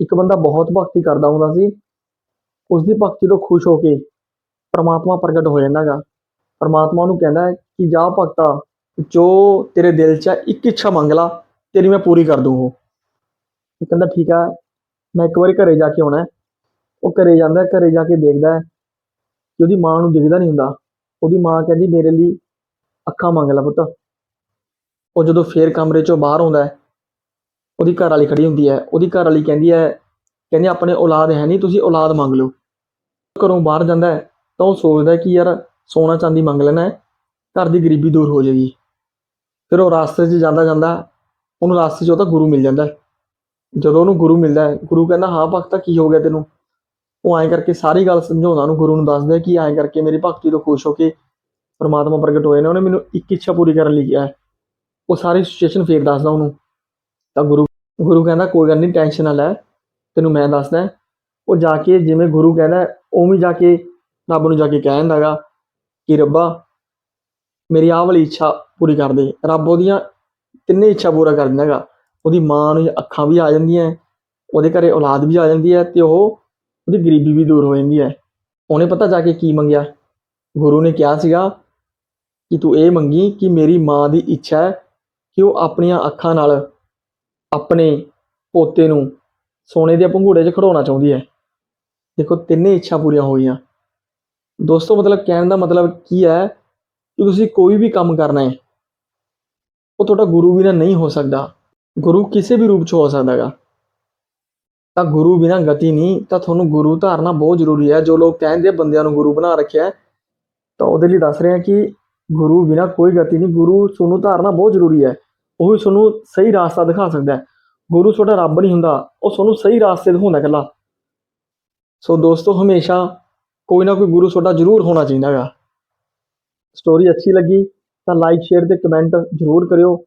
ਇੱਕ ਬੰਦਾ ਬਹੁਤ ਭਗਤੀ ਕਰਦਾ ਹੁੰਦਾ ਸੀ ਉਸ ਦੀ ਭਗਤੀ ਤੋਂ ਖੁਸ਼ ਹੋ ਕੇ ਪਰਮਾਤਮਾ ਪ੍ਰਗਟ ਹੋ ਜਾਂਦਾ ਗਾ ਪਰਮਾਤਮਾ ਨੂੰ ਕਹਿੰਦਾ ਹੈ ਕਿ ਜਾ ਭਗਤਾ ਜੋ ਤੇਰੇ ਦਿਲ 'ਚ ਹੈ ਇੱਕ ਇੱਛਾ ਮੰਗ ਲਾ ਤੇਰੀ ਮੈਂ ਪੂਰੀ ਕਰ ਦੂੰ ਉਹ। ਕਹਿੰਦਾ ਠੀਕ ਆ ਮੈਂ ਇੱਕ ਵਾਰੀ ਘਰੇ ਜਾ ਕੇ ਆਉਣਾ ਉਹ ਘਰੇ ਜਾਂਦਾ ਹੈ, ਘਰੇ ਜਾ ਕੇ ਦੇਖਦਾ ਹੈ ਕਿ ਉਹਦੀ ਮਾਂ ਨੂੰ ਦਿਖਦਾ ਨਹੀਂ ਹੁੰਦਾ। ਉਹਦੀ ਮਾਂ ਕਹਿੰਦੀ ਮੇਰੇ ਲਈ ਅੱਖਾਂ ਮੰਗ ਲੈ ਪੁੱਤ। ਉਹ ਜਦੋਂ ਫੇਰ ਕਮਰੇ 'ਚੋਂ ਬਾਹਰ ਆਉਂਦਾ ਹੈ ਉਹਦੀ ਘਰ ਵਾਲੀ ਖੜੀ ਹੁੰਦੀ ਹੈ, ਉਹਦੀ ਘਰ ਵਾਲੀ ਕਹਿੰਦੀ ਹੈ, ਕਹਿੰਦੀ ਆਪਣੇ ਔਲਾਦ ਹੈ ਨਹੀਂ ਤੁਸੀਂ ਔਲਾਦ ਮੰਗ ਲਓ। ਘਰੋਂ ਬਾਹਰ ਜਾਂਦਾ ਹੈ, ਤਾਂ ਉਹ ਸੋਚਦਾ ਕਿ ਯਾਰ ਸੋਨਾ ਚਾਂਦੀ ਮੰਗ ਲੈਣਾ ਹੈ, ਘਰ ਦੀ ਗਰੀਬੀ ਦੂਰ ਹੋ ਜਾਏਗੀ। ਫਿਰ ਉਹ ਰਾਸਤੇ 'ਚ ਜਾਂਦਾ ਜਾਂਦਾ, ਉਹਨੂੰ ਰਾਸਤੇ 'ਚ ਉਹਦਾ ਗੁਰੂ ਮਿਲ ਜਾਂਦਾ ਹੈ। ਜਦੋਂ ਉਹਨੂੰ ਗੁਰੂ ਮਿਲਦਾ ਹੈ, ਗੁਰੂ ਕਹਿੰਦਾ, ਹਾਂ ਭਗਤਾ, ਕੀ ਹੋ ਗਿਆ ਤੈਨੂੰ? ਉਹ ਐਂ ਕਰਕੇ ਸਾਰੀ ਗੱਲ ਸਮਝਾਉਂਦਾ, ਉਹਨੂੰ ਗੁਰੂ ਨੂੰ ਦੱਸਦਾ ਕਿ ਐਂ ਕਰਕੇ ਮੇਰੀ ਭਗਤੀ ਤੋਂ ਖੁਸ਼ ਹੋ ਕੇ ਪਰਮਾਤਮਾ ਪ੍ਰਗਟ ਹੋਏ ਨੇ, ਉਹਨੇ ਮੈਨੂੰ ਇੱਕ ਇੱਛਾ ਪੂਰੀ ਕਰਨ ਲਈ ਕਿਹਾ ਉਹ ਸਾਰੀ ਸਿਚੁਏਸ਼ਨ ਫੇਰ ਦੱਸਦਾ ਉਹਨੂੰ। ਤਾਂ ਗੁਰੂ ਗੁਰੂ ਕਹਿੰਦਾ, ਕੋਈ ਗੱਲ ਨਹੀਂ ਟੈਨਸ਼ਨ ਨਾ ਲੈ, ਤੈਨੂੰ ਮੈਂ ਦੱਸਦਾ। ਉਹ ਜਾ ਕੇ ਜਿਵੇਂ ਗੁਰੂ ਕਹਿੰਦਾ, ਉਵੇਂ ਜਾ ਕੇ ਰੱਬ ਨੂੰ ਜਾ ਕੇ ਕਹਿ ਦਿੰਦਾ ਗਾ ਕਿ ਰੱਬਾ, ਮੇਰੀ ਆਹ ਵਾਲੀ ਇੱਛਾ ਪੂਰੀ ਕਰ ਦੇ। ਰੱਬ ਉਹਦੀਆਂ ਤਿੰਨੇ ਇੱਛਾ ਪੂਰਾ ਕਰ ਦਿੰਦਾ ਗਾ ਉਹਦੀ ਮਾਂ ਨੂੰ ਅੱਖਾਂ ਵੀ ਆ ਜਾਂਦੀਆਂ ਉਹਦੇ ਘਰੇ ਔਲਾਦ ਵੀ ਆ ਜਾਂਦੀ ਹੈ ਤੇ ਉਹ ਉਹਦੀ ਗਰੀਬੀ ਵੀ ਦੂਰ ਹੋ ਜਾਂਦੀ ਹੈ। ਉਹਨੇ ਪਤਾ ਜਾ ਕੇ ਕੀ ਮੰਗਿਆ? ਗੁਰੂ ਨੇ ਕਿਹਾ ਸੀਗਾ ਕਿ ਤੂੰ ਇਹ ਮੰਗੀ ਕਿ ਮੇਰੀ ਮਾਂ ਦੀ ਇੱਛਾ ਹੈ ਕਿ ਉਹ ਆਪਣੀਆਂ ਅੱਖਾਂ ਨਾਲ ਆਪਣੇ ਪੋਤੇ ਨੂੰ ਸੋਨੇ ਦੇ ਪੰਘੂੜੇ 'ਚ ਖੜਾਉਣਾ ਚਾਹੁੰਦੀ ਹੈ। ਦੇਖੋ, ਤਿੰਨੇ ਇੱਛਾ ਪੂਰੀਆਂ ਹੋ ਗਈਆਂ। ਦੋਸਤੋ, ਮਤਲਬ ਕਹਿਣ ਦਾ ਮਤਲਬ ਕੀ ਹੈ ਕਿ ਤੁਸੀਂ ਕੋਈ ਵੀ ਕੰਮ ਕਰਨਾ ਹੈ, ਉਹ ਤੁਹਾਡਾ ਗੁਰੂ ਬਿਨਾਂ ਨਹੀਂ ਹੋ ਸਕਦਾ। ਗੁਰੂ ਕਿਸੇ ਵੀ ਰੂਪ 'ਚ ਹੋ ਸਕਦਾ ਹੈਗਾ। ਤਾਂ ਗੁਰੂ ਬਿਨਾਂ ਗਤੀ ਨਹੀਂ, ਤਾਂ ਤੁਹਾਨੂੰ ਗੁਰੂ ਧਾਰਨਾ ਬਹੁਤ ਜ਼ਰੂਰੀ ਹੈ। ਜੋ ਲੋਕ ਕਹਿੰਦੇ ਆ, ਬੰਦਿਆਂ ਨੂੰ ਗੁਰੂ ਬਣਾ ਰੱਖਿਆ ਤਾਂ ਉਹਦੇ ਲਈ ਦੱਸ ਰਹੇ ਆ ਕਿ ਗੁਰੂ ਬਿਨਾਂ ਕੋਈ ਗਤੀ ਨਹੀਂ, ਗੁਰੂ ਤੁਹਾਨੂੰ ਧਾਰਨਾ ਬਹੁਤ ਜ਼ਰੂਰੀ ਹੈ। ਉਹ ਹੀ ਤੁਹਾਨੂੰ ਸਹੀ ਰਾਸਤਾ ਦਿਖਾ ਸਕਦਾ ਹੈ। ਗੁਰੂ ਤੁਹਾਡਾ ਰੱਬ ਨਹੀਂ ਹੁੰਦਾ, ਉਹ ਤੁਹਾਨੂੰ ਸਹੀ ਰਾਸਤੇ ਦਿਖਾਉਂਦਾ ਇਕੱਲਾ। ਸੋ ਦੋਸਤੋ, ਹਮੇਸ਼ਾ ਕੋਈ ਨਾ ਕੋਈ ਗੁਰੂ ਤੁਹਾਡਾ ਜ਼ਰੂਰ ਹੋਣਾ ਚਾਹੀਦਾ ਹੈਗਾ। ਸਟੋਰੀ ਅੱਛੀ ਲੱਗੀ ਤਾਂ ਲਾਈਕ ਸ਼ੇਅਰ ਤੇ ਕਮੈਂਟ ਜ਼ਰੂਰ ਕਰਿਓ।